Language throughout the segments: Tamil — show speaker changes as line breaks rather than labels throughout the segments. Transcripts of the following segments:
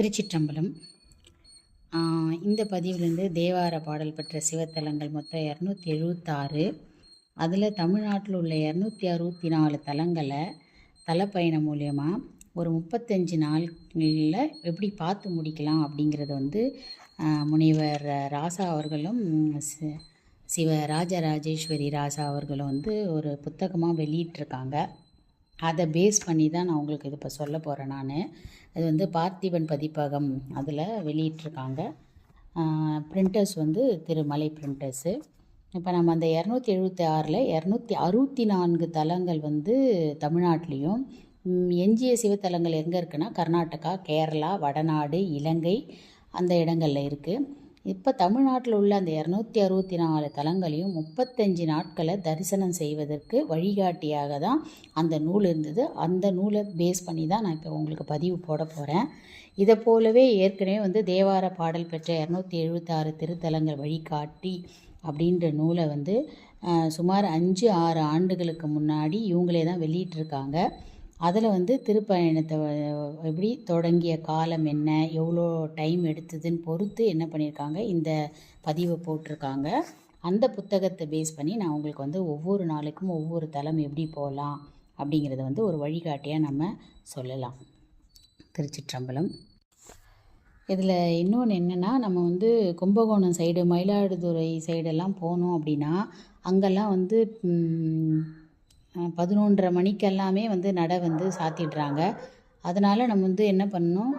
திருச்சிற்றம்பலம். இந்த பதிவிலிருந்து தேவார பாடல் பெற்ற சிவத்தலங்கள் மொத்தம் இரநூத்தி எழுபத்தாறு அதில் தமிழ்நாட்டில் உள்ள இரநூத்தி அறுபத்தி நாலு தலங்களை தலப்பயணம் மூலயமா ஒரு முப்பத்தஞ்சு நாளில் எப்படி பார்த்து முடிக்கலாம் அப்படிங்கிறத வந்து முனைவர் ராசா அவர்களும் சி- சிவ ராஜராஜேஸ்வரி ராசா அவர்களும் வந்து ஒரு புத்தகமாக வெளியிட்டிருக்காங்க. அதை பேஸ் பண்ணி தான் நான் உங்களுக்கு இது இப்போ சொல்ல போகிறேன் நான். அது வந்து பார்த்திபன் பதிப்பகம் அதில் வெளியிட்டிருக்காங்க. பிரிண்டர்ஸ் வந்து திருமலை பிரிண்டர்ஸு இப்போ நம்ம அந்த இரநூத்தி எழுபத்தி ஆறில் இரநூத்தி அறுபத்தி நான்கு தலங்கள் வந்து தமிழ்நாட்டிலையும் எஞ்சிய சிவத்தலங்கள் எங்கே இருக்குன்னா கர்நாடகா கேரளா வடநாடு இலங்கை அந்த இடங்களில் இருக்குது இப்போ தமிழ்நாட்டில் உள்ள அந்த இரநூத்தி அறுபத்தி நாலு தலங்களையும் முப்பத்தஞ்சு நாட்களை தரிசனம் செய்வதற்கு வழிகாட்டியாக தான் அந்த நூல் இருந்தது. அந்த நூலை பேஸ் பண்ணி தான் நான் இப்போ உங்களுக்கு பதிவு போட போகிறேன் இதை போலவே ஏற்கனவே வந்து தேவார பாடல் பெற்ற இரநூத்தி எழுபத்தாறு திருத்தலங்கள் வழிகாட்டி அப்படின்ற நூலை வந்து சுமார் அஞ்சு ஆறு ஆண்டுகளுக்கு முன்னாடி இவங்களே தான் வெளியிட்டிருக்காங்க. அதில் வந்து திருப்பயணத்தை எப்படி தொடங்கிய காலம் என்ன எவ்வளோ டைம் எடுத்ததுன்னு பொறுத்து என்ன பண்ணியிருக்காங்க இந்த பதிவை போட்டிருக்காங்க. அந்த புத்தகத்தை பேஸ் பண்ணி நான் உங்களுக்கு வந்து ஒவ்வொரு நாளுக்கும் ஒவ்வொரு தலம் எப்படி போகலாம் அப்படிங்கிறத வந்து ஒரு வழிகாட்டியாக நம்ம சொல்லலாம். திருச்சிற்றம்பலம். இதில் இன்னொன்று என்னென்னா நம்ம வந்து கும்பகோணம் சைடு மயிலாடுதுறை சைடெல்லாம் போனோம் அப்படின்னா அங்கெல்லாம் வந்து பதினொன்றரை மணிக்கெல்லாமே வந்து நடை வந்து சாத்திடுறாங்க. அதனால் நம்ம வந்து என்ன பண்ணணும்?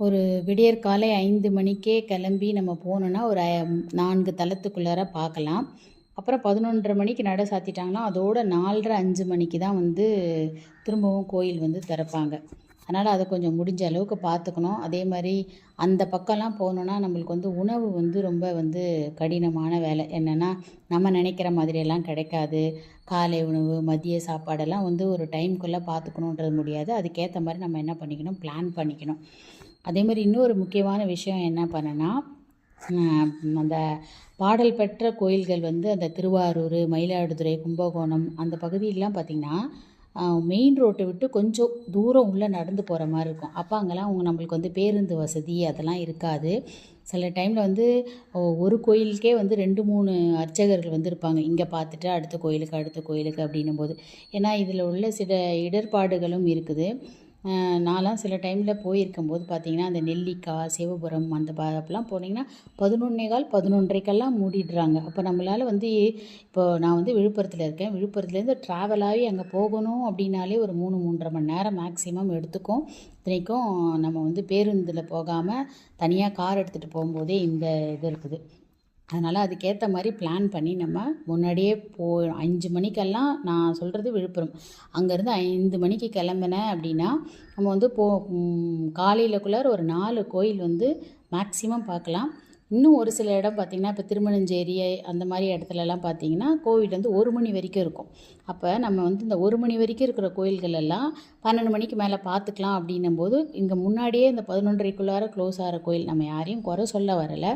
ஒரு விடியற்காலை ஐந்து மணிக்கே கிளம்பி நம்ம போனோன்னா ஒரு நான்கு தளத்துக்குள்ளார பார்க்கலாம். அப்புறம் பதினொன்றரை மணிக்கு நடை சாத்திட்டாங்கன்னா அதோட நாலரை அஞ்சு மணிக்கு தான் வந்து திரும்பவும் கோயில் வந்து திறப்பாங்க. அதனால் அதை கொஞ்சம் முடிஞ்ச அளவுக்கு பார்த்துக்கணும் அதே மாதிரி அந்த பக்கம்லாம் போகணுன்னா நம்மளுக்கு வந்து உணவு வந்து ரொம்ப வந்து கடினமான வேலை. என்னென்னா நம்ம நினைக்கிற மாதிரியெல்லாம் கிடைக்காது. காலை உணவு மதிய சாப்பாடெல்லாம் வந்து ஒரு டைம்குள்ளே பார்த்துக்கணுன்றது முடியாது. அதுக்கேற்ற மாதிரி நம்ம என்ன பண்ணிக்கணும்? பிளான் பண்ணிக்கணும். அதே மாதிரி இன்னொரு முக்கியமான விஷயம் என்ன பண்ணனா அந்த பாடல் பெற்ற கோயில்கள் வந்து அந்த திருவாரூர் மயிலாடுதுறை கும்பகோணம் அந்த பகுதியிலலாம் பார்த்திங்கன்னா மெயின் ரோட்டை விட்டு கொஞ்சம் தூரம் உள்ளே நடந்து போகிற மாதிரி இருக்கும். அப்போ அங்கெல்லாம் அவங்க நம்மளுக்கு வந்து பேருந்து வசதி அதெல்லாம் இருக்காது. சில டைமில் வந்து ஒரு கோயிலுக்கே வந்து ரெண்டு மூணு அர்ச்சகர்கள் வந்து இருப்பாங்க இங்கே பார்த்துட்டு அடுத்த கோயிலுக்கு அடுத்த கோயிலுக்கு அப்படின்னும் போது ஏன்னா இதில் உள்ள சில இடர்பாடுகளும் இருக்குது. நான்லாம் சில டைமில் போயிருக்கும்போது பார்த்தீங்கன்னா அந்த நெல்லிக்காய் சிவபுரம் அந்த ப அப்பெல்லாம் போனீங்கன்னா பதினொன்னே கால் பதினொன்றைக்கெல்லாம் மூடிடுறாங்க. அப்போ நம்மளால் வந்து இப்போ நான் வந்து விழுப்புரத்தில் இருக்கேன். விழுப்புரத்துலேருந்து ட்ராவலாகி அங்கே போகணும் அப்படின்னாலே ஒரு மூணு மூன்றரை மணி நேரம் மேக்ஸிமம் எடுத்துக்கும். இத்தனைக்கும் நம்ம வந்து பேருந்தில் போகாமல் தனியாக கார் எடுத்துகிட்டு போகும்போதே இந்த இது இருக்குது. அதனால் அதுக்கேற்ற மாதிரி பிளான் பண்ணி நம்ம முன்னாடியே போ அஞ்சு மணிக்கெல்லாம் நான் சொல்கிறது விழுப்புரம். அங்கேருந்து ஐந்து மணிக்கு கிளம்புனேன் அப்படின்னா நம்ம வந்து போ காலையிலக்குள்ளார ஒரு நாலு கோயில் வந்து மேக்ஸிமம் பார்க்கலாம். இன்னும் ஒரு சில இடம் பார்த்திங்கன்னா இப்போ திருமணஞ்சேரி அந்த மாதிரி இடத்துலலாம் பார்த்தீங்கன்னா கோவில் வந்து ஒரு மணி வரைக்கும் இருக்கும். அப்போ நம்ம வந்து இந்த ஒரு மணி வரைக்கும் இருக்கிற கோயில்கள் எல்லாம் பன்னெண்டு மணிக்கு மேலே பார்த்துக்கலாம் அப்படின்னும் போது இங்கே முன்னாடியே இந்த பதினொன்றரைக்குள்ளார க்ளோஸ் ஆகிற கோயில் நம்ம யாரையும் குறை சொல்ல வரலை.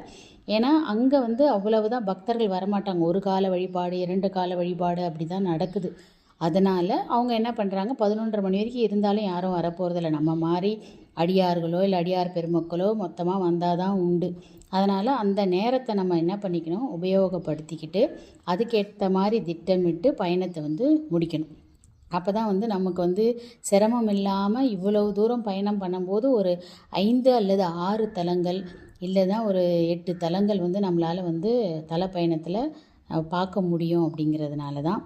ஏன்னா அங்கே வந்து அவ்வளவுதான் பக்தர்கள் வரமாட்டாங்க. ஒரு கால வழிபாடு இரண்டு கால வழிபாடு அப்படி தான் நடக்குது. அதனால் அவங்க என்ன பண்ணுறாங்க பதினொன்றரை மணி வரைக்கும் இருந்தாலும் யாரும் வரப்போகிறதில்ல நம்ம மாதிரி அடியார்களோ இல்லை அடியார் பெருமக்களோ மொத்தமாக வந்தால் தான் உண்டு. அதனால் அந்த நேரத்தை நம்ம என்ன பண்ணிக்கணும்? உபயோகப்படுத்திக்கிட்டு அதுக்கேற்ற மாதிரி திட்டமிட்டு பயணத்தை வந்து முடிக்கணும். அப்போ தான் வந்து நமக்கு வந்து சிரமம் இல்லாமல் இவ்வளவு தூரம் பயணம் பண்ணும்போது ஒரு ஐந்து அல்லது ஆறு தலங்கள் இல்லைன்னா ஒரு எட்டு தலங்கள் வந்து நம்மளால் வந்து தலை பயணத்தில் பார்க்க முடியும் அப்படிங்கிறதுனால தான்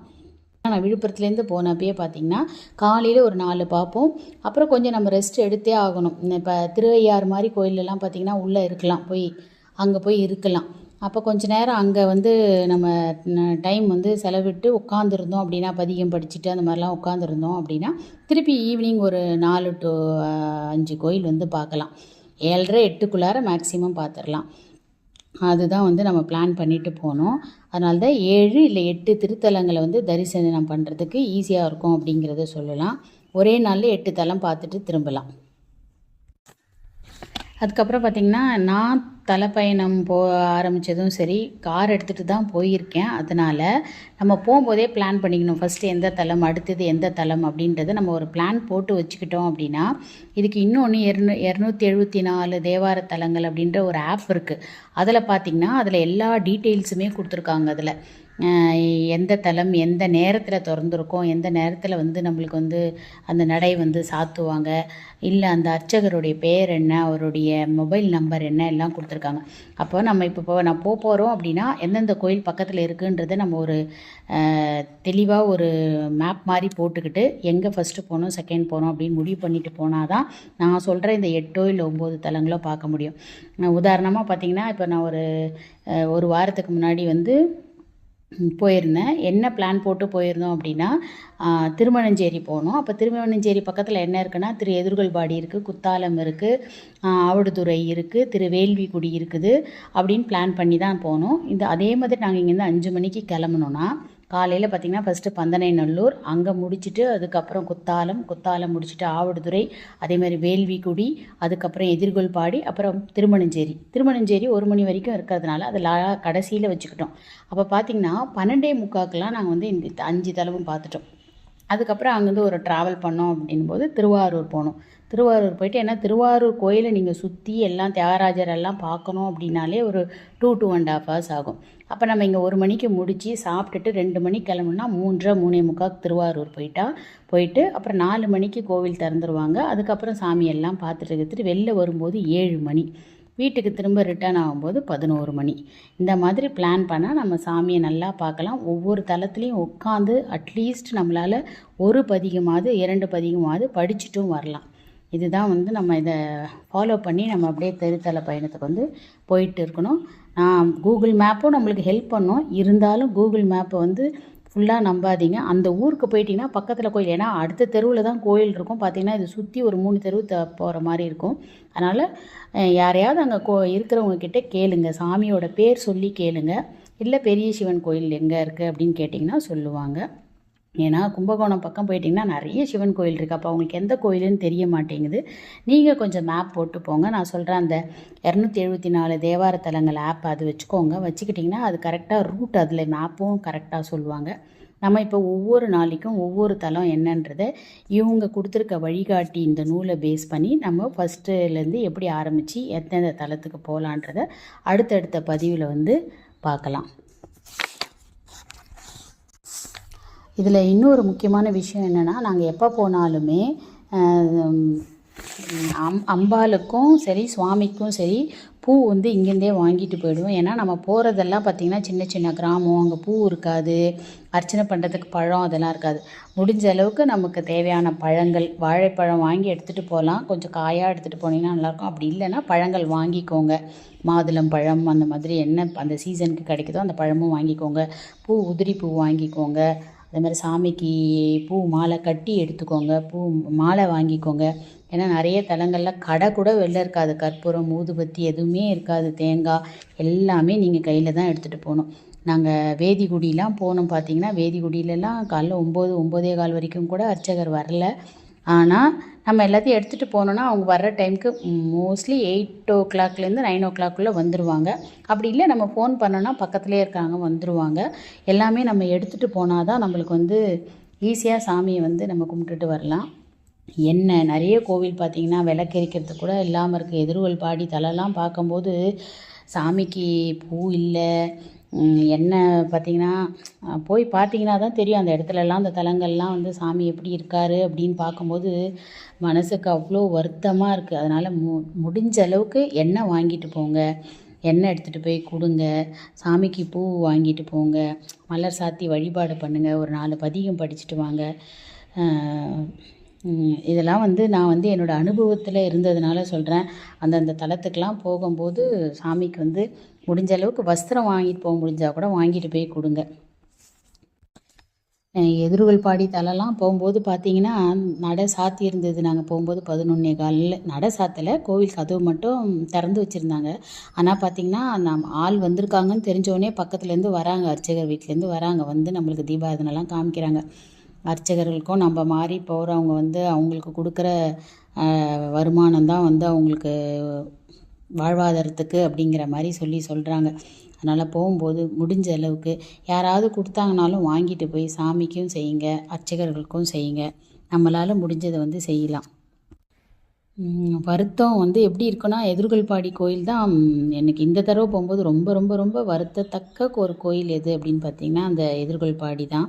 நான் விழுப்புரத்துலேருந்து போனப்பயே பார்த்தீங்கன்னா காலையில் ஒரு நாலு பார்ப்போம். அப்புறம் கொஞ்சம் நம்ம ரெஸ்ட் எடுத்தே ஆகணும். இப்போ திருவையாறு மாதிரி கோயிலெல்லாம் பார்த்தீங்கன்னா உள்ளே இருக்கலாம். போய் அங்கே போய் இருக்கலாம். அப்போ கொஞ்ச நேரம் அங்கே வந்து நம்ம டைம் வந்து செலவிட்டு உட்காந்துருந்தோம் அப்படின்னா பதிகம் படிச்சுட்டு அந்த மாதிரிலாம் உட்காந்துருந்தோம் அப்படின்னா திருப்பி ஈவினிங் ஒரு நாலு டு அஞ்சு கோயில் வந்து பார்க்கலாம். ஏழரை எட்டுக்குள்ளார மேக்ஸிமம் பார்த்துடலாம். அதுதான் வந்து நம்ம பிளான் பண்ணிட்டு போனோம். அதனால தான் ஏழு இல்லை எட்டு திருத்தலங்களை வந்து தரிசனம் பண்ணுறதுக்கு ஈஸியாக இருக்கும் அப்படிங்கிறத சொல்லலாம். ஒரே நாளில் எட்டு தலம் பார்த்துட்டு திரும்பலாம். அதுக்கப்புறம் பார்த்திங்கன்னா நான் தலைப்பயணம் போ ஆரம்பித்ததும் சரி கார் எடுத்துகிட்டு தான் போயிருக்கேன். அதனால் நம்ம போகும்போதே பிளான் பண்ணிக்கணும். ஃபஸ்ட்டு எந்த தலம் அடுத்தது எந்த தலம் அப்படின்றத நம்ம ஒரு பிளான் போட்டு வச்சுக்கிட்டோம் அப்படின்னா இதுக்கு இன்னொன்று இரநூ இரநூத்தி எழுபத்தி நாலு தேவார தலங்கள் அப்படின்ற ஒரு ஆப் இருக்குது அதில் பார்த்திங்கன்னா அதில் எல்லா டீட்டெயில்ஸுமே கொடுத்துருக்காங்க அதில். எந்த தலம் எந்த நேரத்தில் திறந்துருக்கோம் எந்த நேரத்தில் வந்து நம்மளுக்கு வந்து அந்த நடை வந்து சாத்துவாங்க இல்லை அந்த அர்ச்சகருடைய பேர் என்ன அவருடைய மொபைல் நம்பர் என்ன எல்லாம் கொடுத்துருக்காங்க. அப்போ நம்ம இப்போ நான் போக போகிறோம் அப்படின்னா எந்தெந்த கோயில் பக்கத்தில் இருக்குன்றதை நம்ம ஒரு தெளிவாக ஒரு மேப் மாதிரி போட்டுக்கிட்டு எங்கே ஃபஸ்ட்டு போகணும் செகண்ட் போகணும் அப்படின்னு முடிவு பண்ணிட்டு போனால் தான் நான் சொல்கிற இந்த எட்டோ இல்லை ஒம்பது தலங்களோ பார்க்க முடியும். உதாரணமாக பார்த்திங்கன்னா இப்போ நான் ஒரு ஒரு வாரத்துக்கு முன்னாடி வந்து போயிருந்தேன். என்ன பிளான் போட்டு போயிருந்தோம் அப்படின்னா திருமணஞ்சேரி போனோம். அப்போ திருமணஞ்சேரி பக்கத்தில் என்ன இருக்குன்னா திரு எதிர்கொள்பாடி இருக்குது குத்தாலம் இருக்குது ஆவடுதுறை இருக்குது திரு வேள்விக்குடி இருக்குது அப்படின்னு பிளான் பண்ணி தான் போனோம். இந்த அதே மாதிரி நாங்கள் இங்கேருந்து அஞ்சு மணிக்கு கிளம்புனோன்னா காலையில் பார்த்திங்கன்னா ஃபஸ்ட்டு பந்தனைநல்லூர் அங்கே முடிச்சுட்டு அதுக்கப்புறம் குத்தாலம் குத்தாலம் முடிச்சுட்டு ஆவடுதுறை அதேமாதிரி வேள்விக்குடி அதுக்கப்புறம் எதிர்கொள்பாடி அப்புறம் திருமணஞ்சேரி. திருமணஞ்சேரி ஒரு மணி வரைக்கும் இருக்கிறதுனால அதை லா கடைசியில் வச்சுக்கிட்டோம். அப்போ பார்த்திங்கன்னா பன்னெண்டே முக்காக்கெலாம் நாங்கள் வந்து இந்த அஞ்சு தளவும் பார்த்துட்டோம் அதுக்கப்புறம் அங்கேருந்து ஒரு ட்ராவல் பண்ணோம் அப்படின்போது திருவாரூர் போனோம். திருவாரூர் போயிட்டு ஏன்னா திருவாரூர் கோயிலை நீங்கள் சுற்றி எல்லாம் தியாகராஜர் எல்லாம் பார்க்கணும் அப்படின்னாலே ஒரு two two and half hours ஆகும். அப்போ நம்ம இங்கே ஒரு மணிக்கு முடித்து சாப்பிட்டுட்டு ரெண்டு மணிக்கு கிளம்புனா மூன்றரை மூணே முக்கால் திருவாரூர் போயிட்டா போயிட்டு அப்புறம் நாலு மணிக்கு கோவில் திறந்துருவாங்க. அதுக்கப்புறம் சாமியெல்லாம் பார்த்துட்டு எடுத்துகிட்டு வெளில வரும்போது ஏழு மணி. வீட்டுக்கு திரும்ப ரிட்டர்ன் ஆகும்போது பதினோரு மணி. இந்த மாதிரி பிளான் பண்ணால் நம்ம சாமியை நல்லா பார்க்கலாம். ஒவ்வொரு தளத்துலேயும் உட்காந்து அட்லீஸ்ட் நம்மளால் ஒரு பதிகமாவது இரண்டு பதிகமாவது படிச்சுட்டும் வரலாம். இதுதான் வந்து நம்ம இதை ஃபாலோ பண்ணி நம்ம அப்படியே தெருத்தல பயணத்துக்கு வந்து போயிட்டு இருக்கணும். நான் கூகுள் மேப்பும் நம்மளுக்கு ஹெல்ப் பண்ணும். இருந்தாலும் கூகுள் மேப்பை வந்து ஃபுல்லாக நம்பாதீங்க. அந்த ஊருக்கு போயிட்டீங்கன்னா பக்கத்தில் கோயில். ஏன்னா அடுத்த தெருவில் தான் கோயில் இருக்கும். பார்த்தீங்கன்னா இது சுற்றி ஒரு மூணு தெருவு த போகிற மாதிரி இருக்கும். அதனால் யாரையாவது அங்கே கோ இருக்கிறவங்க கிட்டே கேளுங்க. சாமியோட பேர் சொல்லி கேளுங்க. இல்லை பெரிய சிவன் கோயில் எங்கே இருக்குது அப்படின்னு கேட்டிங்கன்னா சொல்லுவாங்க. ஏன்னா கும்பகோணம் பக்கம் போயிட்டிங்கன்னா நிறைய சிவன் கோயில் இருக்குது அப்போ அவங்களுக்கு எந்த கோயிலுன்னு தெரிய மாட்டேங்குது. நீங்கள் கொஞ்சம் மேப் போட்டு போங்க. நான் சொல்கிறேன் அந்த இரநூத்தி எழுபத்தி நாலு தேவார தலங்கள் ஆப் அது வச்சுக்கோங்க. வச்சுக்கிட்டிங்கன்னா அது கரெக்டாக ரூட் அதில் மேப்பும் கரெக்டாக சொல்லுவாங்க. நம்ம இப்போ ஒவ்வொரு நாளைக்கும் ஒவ்வொரு தலம் என்னன்றதை இவங்க கொடுத்துருக்க வழிகாட்டி இந்த நூலை பேஸ் பண்ணி நம்ம ஃபஸ்ட்டுலேருந்து எப்படி ஆரம்பித்து எந்தெந்த தலத்துக்கு போகலான்றத அடுத்தடுத்த பதிவில் வந்து பார்க்கலாம். இதில் இன்னொரு முக்கியமான விஷயம் என்னென்னா நாங்கள் எப்போ போனாலுமே அம் அம்பாளுக்கும் சரி சுவாமிக்கும் சரி பூ வந்து இங்கேருந்தே வாங்கிட்டு போயிடுவோம். ஏன்னா நம்ம போகிறதெல்லாம் பார்த்திங்கன்னா சின்ன சின்ன கிராமம் அங்கே பூ இருக்காது. அர்ச்சனை பண்ணுறதுக்கு பழம் அதெல்லாம் இருக்காது. முடிஞ்ச அளவுக்கு நமக்கு தேவையான பழங்கள் வாழைப்பழம் வாங்கி எடுத்துகிட்டு போகலாம் கொஞ்சம் காயாக எடுத்துகிட்டு போனீங்கன்னா நல்லாயிருக்கும். அப்படி இல்லைன்னா பழங்கள் வாங்கிக்கோங்க. மாதுளம் பழம் அந்த மாதிரி என்ன அந்த சீசனுக்கு கிடைக்குதோ அந்த பழமும் வாங்கிக்கோங்க. பூ உதிரி பூ வாங்கிக்கோங்க. அதே மாதிரி சாமிக்கு பூ மாலை கட்டி எடுத்துக்கோங்க. பூ மாலை வாங்கிக்கோங்க. ஏன்னா நிறைய தலங்களில் கடை கூட வெளில இருக்காது. கற்பூரம் ஊதுபத்தி எதுவுமே இருக்காது. தேங்காய் எல்லாமே நீங்கள் கையில் தான் எடுத்துகிட்டு போகணும். நாங்கள் வேதிகுடிலாம் போனோம். பார்த்தீங்கன்னா வேதிகுடியிலலாம் காலைல ஒம்பது ஒம்போதே கால் வரைக்கும் கூட அர்ச்சகர் வரல. ஆனால் நம்ம எல்லாத்தையும் எடுத்துகிட்டு போனோன்னா அவங்க வர்ற டைமுக்கு மோஸ்ட்லி எயிட் ஓ கிளாக்லேருந்து நைன் ஓ கிளாக்குள்ளே வந்துடுவாங்க அப்படி இல்லை நம்ம ஃபோன் பண்ணோன்னா பக்கத்துலேயே இருக்காங்க வந்துடுவாங்க எல்லாமே நம்ம எடுத்துகிட்டு போனால் தான் நம்மளுக்கு வந்து ஈஸியாக சாமியை வந்து நம்ம கும்பிட்டுட்டு வரலாம். என்ன நிறைய கோவில் பார்த்திங்கன்னா விளக்கெரிக்கிறது கூட இல்லாமல் இருக்குது எதிர்வல் பாடி தலைலாம் பார்க்கும்போது சாமிக்கு பூ இல்லை. என்ன பார்த்திங்கன்னா போய் பார்த்தீங்கன்னா தான் தெரியும். அந்த இடத்துலலாம் அந்த தலங்கள்லாம் வந்து சாமி எப்படி இருக்கார் அப்படின்னு பார்க்கும்போது மனசுக்கு அவ்வளோ வருத்தமாக இருக்குது அதனால் மு முடிஞ்ச அளவுக்கு எண்ணெய் வாங்கிட்டு போங்க. எண்ணெய் எடுத்துகிட்டு போய் கொடுங்க. சாமிக்கு பூ வாங்கிட்டு போங்க. மலர் சாத்தி வழிபாடு பண்ணுங்கள் ஒரு நாலு பதிகம் படிச்சுட்டு வாங்க. இதெல்லாம் வந்து நான் வந்து என்னோடய அனுபவத்தில் இருந்ததுனால சொல்கிறேன் அந்தந்த தலத்துக்கெலாம் போகும்போது சாமிக்கு வந்து முடிஞ்ச அளவுக்கு வஸ்திரம் வாங்கிட்டு போக முடிஞ்சால் கூட வாங்கிட்டு போய் கொடுங்க. எதிர்வல் பாடி தலலாம் போகும்போது பார்த்தீங்கன்னா நடை சாத்தி இருந்தது. நாங்கள் போகும்போது பதினொன்னே காலில் நடை சாத்தலை. கோவில் கதவு மட்டும் திறந்து வச்சுருந்தாங்க. ஆனால் பார்த்தீங்கன்னா நம் ஆள் வந்திருக்காங்கன்னு தெரிஞ்சோடனே பக்கத்துலேருந்து வராங்க. அர்ச்சகர் வீட்டிலேருந்து வராங்க. வந்து நம்மளுக்கு தீபாரதனெல்லாம் காமிக்கிறாங்க. அர்ச்சகர்களுக்கும் நம்ம மாறி போகிறவங்க வந்து அவங்களுக்கு கொடுக்குற வருமானம் தான் வந்து அவங்களுக்கு வாழ்வாதாரத்துக்கு அப்படிங்கிற மாதிரி சொல்லி சொல்கிறாங்க அதனால் போகும்போது முடிஞ்ச அளவுக்கு யாராவது கொடுத்தாங்கனாலும் வாங்கிட்டு போய் சாமிக்கும் செய்யுங்க அர்ச்சகர்களுக்கும் செய்யுங்க. நம்மளால் முடிஞ்சதை வந்து செய்யலாம். வருத்தம் வந்து எப்படி இருக்குன்னா எதிர்கொள்பாடி கோயில் தான் எனக்கு இந்த தடவை போகும்போது ரொம்ப ரொம்ப ரொம்ப வருத்தத்தக்க ஒரு கோயில் எது அப்படின்னு பார்த்தீங்கன்னா அந்த எதிர்கொள்பாடி தான்.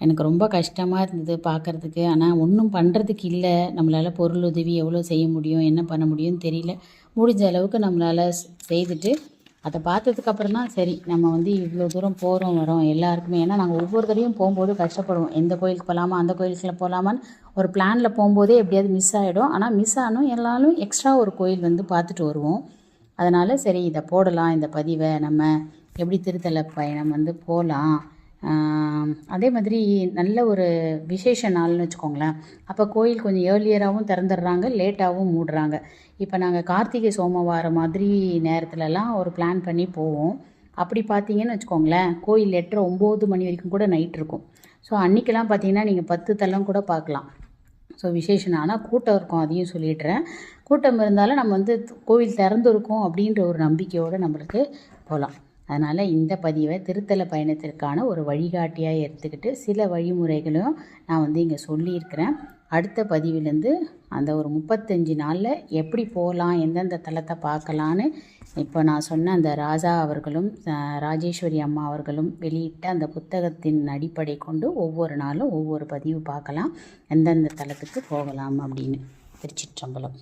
எனக்கு ரொம்ப கஷ்டமாக இருந்தது பார்க்குறதுக்கு. ஆனால் ஒன்றும் பண்ணுறதுக்கு இல்லை. நம்மளால் பொருள் உதவி எவ்வளோ செய்ய முடியும் என்ன பண்ண முடியும்னு தெரியல. முடிஞ்ச அளவுக்கு நம்மளால் செய்துட்டு அதை பார்த்ததுக்கப்புறம் தான் சரி நம்ம வந்து இவ்வளோ தூரம் போகிறோம் வரோம் எல்லாருக்குமே. ஏன்னா நாங்கள் ஒவ்வொரு தடையும் போகும்போது கஷ்டப்படுவோம். எந்த கோயிலுக்கு போகலாமா அந்த கோயிலுக்குள்ள போகலாமான்னு ஒரு பிளானில் போகும்போதே எப்படியாவது மிஸ் ஆகிடும் ஆனால் மிஸ் ஆனும். எல்லாரும் எக்ஸ்ட்ரா ஒரு கோயில் வந்து பார்த்துட்டு வருவோம். அதனால் சரி இதை போடலாம் இந்த பதிவை. நம்ம எப்படி திருத்தலை பயணம் வந்து போகலாம் அதே மாதிரி நல்ல ஒரு விசேஷ நாள்னு வச்சுக்கோங்களேன். அப்போ கோயில் கொஞ்சம் ஏர்லியராகவும் திறந்துடுறாங்க லேட்டாகவும் மூடுறாங்க. இப்போ நாங்கள் கார்த்திகை சோமவாரம் மாதிரி நேரத்துலலாம் ஒரு பிளான் பண்ணி போவோம். அப்படி பார்த்தீங்கன்னு வச்சுக்கோங்களேன் கோயில் எட்டரை ஒம்பது மணி வரைக்கும் கூட நைட் இருக்கும். ஸோ அன்றைக்கெல்லாம் பார்த்தீங்கன்னா நீங்கள் பத்து தள்ளம் கூட பார்க்கலாம் ஸோ விசேஷம் ஆனால் கூட்டம் இருக்கும் அதையும் சொல்லிடுறேன். கூட்டம் இருந்தாலும் நம்ம வந்து கோவில் திறந்துருக்கோம் அப்படின்ற ஒரு நம்பிக்கையோடு நம்மளுக்கு போகலாம். அதனால் இந்த பதிவை திருத்தல பயணத்திற்கான ஒரு வழிகாட்டியாக எடுத்துக்கிட்டு சில வழிமுறைகளும் நான் வந்து இங்கே சொல்லியிருக்கிறேன். அடுத்த பதிவிலேருந்து அந்த ஒரு முப்பத்தஞ்சு நாளில் எப்படி போகலாம் எந்தெந்த தலத்தை பார்க்கலான்னு இப்போ நான் சொன்ன அந்த ராஜா அவர்களும் ராஜேஸ்வரி அம்மா அவர்களும் வெளியிட்ட அந்த புத்தகத்தின் அடிப்படை கொண்டு ஒவ்வொரு நாளும் ஒவ்வொரு பதிவு பார்க்கலாம். எந்தெந்த தலத்துக்கு போகலாம் அப்படின்னு. திருச்சிற்றம்பலம்.